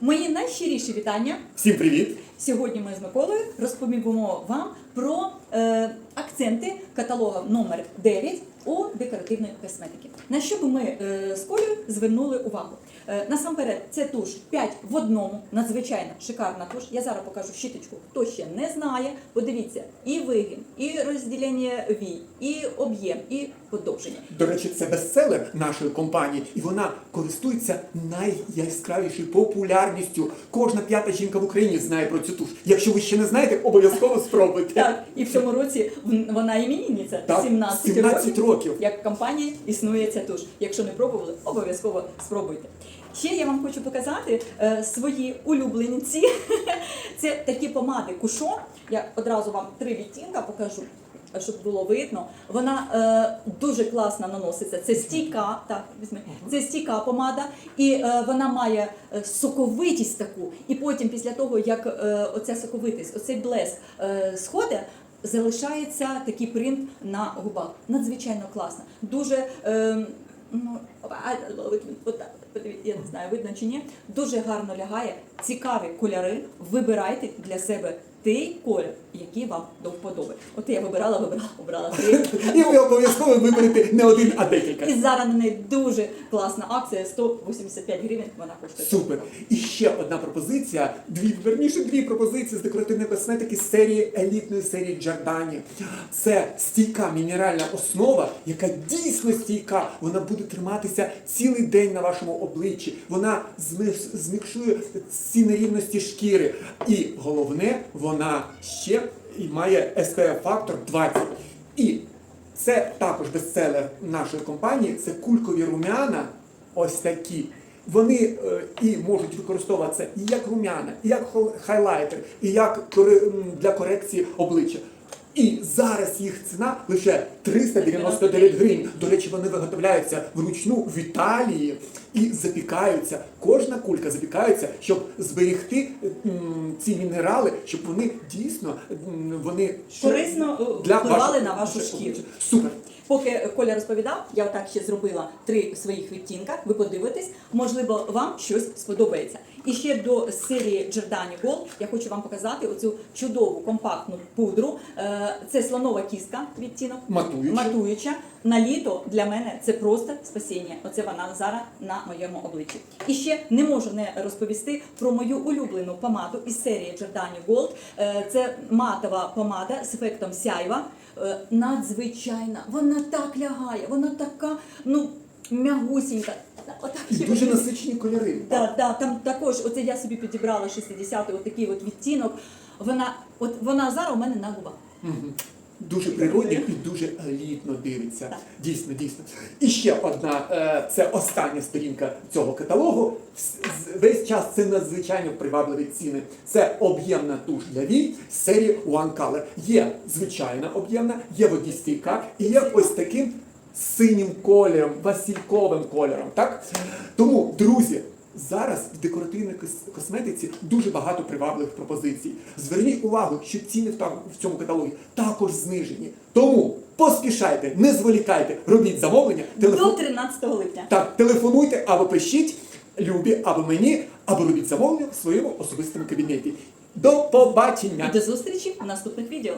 Мої найщиріші вітання. Всім привіт! Сьогодні ми з Миколою розповімо вам про е, акценти каталога номер 9 у декоративної косметики. На що би ми е, з Колею звернули увагу? Е, насамперед, це туш 5 в одному, надзвичайно шикарна туш. Я зараз покажу щіточку. Хто ще не знає, подивіться і вигін, і розділення вій, і об'єм, і подовження. До речі, це бестселер нашої компанії, і вона користується найяскравішою популярністю. Кожна п'ята жінка в Україні знає про цю туш. Якщо ви ще не знаєте, обов'язково спробуйте. Так, і в цьому році вона іменинниця Так, 17, 17 років. Як в компанії існує ця туш. Якщо не пробували, обов'язково спробуйте. Ще я вам хочу показати е, свої улюбленці. Це такі помади Кушон. Я одразу вам три відтінка покажу. Щоб було видно, вона е, дуже класно наноситься. Це стійка, так візьми. Це стійка помада, і е, вона має е, соковитість таку. І потім, після того, як е, оця соковитість, оцей блеск е, сходить, залишається такий принт на губах. Надзвичайно класно. Дуже е, ну, я не знаю, видно чи ні. Дуже гарно лягає. Цікаві кольори. Вибирайте для себе той колір, який вам до вподоби. От я вибирала, вибирала, обрала три. І ви обов'язково виберете не один, а декілька. І зараз на неї дуже класна акція 185 гривень. Вона коштує. Супер. І ще одна пропозиція, дві верніше дві пропозиції з декоративної косметики з серії елітної серії Джордані. Це стійка мінеральна основа, яка дійсно стійка. Вона буде триматися цілий день на вашому обличчі. Вона змікшує ці нерівності шкіри. І головне, вона ще і має SPF фактор 20. І це також бестселер нашої компанії. Це кулькові румяна. Ось такі. Вони е, і можуть використовуватися і як румяна, і як хайлайтер, і як для корекції обличчя. І зараз їх ціна лише 399 гривень. До речі, вони виготовляються вручну в Італії і запікаються. Кожна кулька запікається, щоб зберегти м, ці мінерали, щоб вони дійсно м, вони Корисно, е, впливали вашого- на вашу шкіру. Супер. Поки Коля розповідав, я отак ще зробила три своїх відтінка. Ви подивитесь, можливо, вам щось сподобається. І ще до серії Giordani Gold я хочу вам показати оцю чудову компактну пудру. Е, Це слонова кістка відтінок. Матуюча. Матуюча. На літо для мене це просто спасіння. Оце вона зараз на моєму обличчі. І ще не можу не розповісти про мою улюблену помаду із серії Giordani Gold. Е, Це матова помада з ефектом сяйва. Е, Надзвичайна. Вона так лягає, вона така, ну, м'ягусінька. Отак І дуже подивіться. насичені кольори. Да, да, там також, оце я собі підібрала 60-й отакий от відтінок. Вона, от вона зараз у мене на губах. Мгм. Дуже природньо і дуже елітно дивиться. Дійсно, дійсно. І ще одна, е, це остання сторінка цього каталогу. З- Весь час це надзвичайно привабливі ціни. Це об'ємна туш для вій з серії One Color. Є звичайна об'ємна, є водістійка і є ось таким синім кольором, васильковим кольором. Так? Тому, друзі, Зараз в декоративній косметиці дуже багато привабливих пропозицій. Зверніть увагу, що ціни в цьому каталогі також знижені. Тому поспішайте, не зволікайте, робіть замовлення, До 13 липня. так, телефонуйте або пишіть любі, або мені, або робіть замовлення в своєму особистому кабінеті. До побачення! І до зустрічі в наступних відео.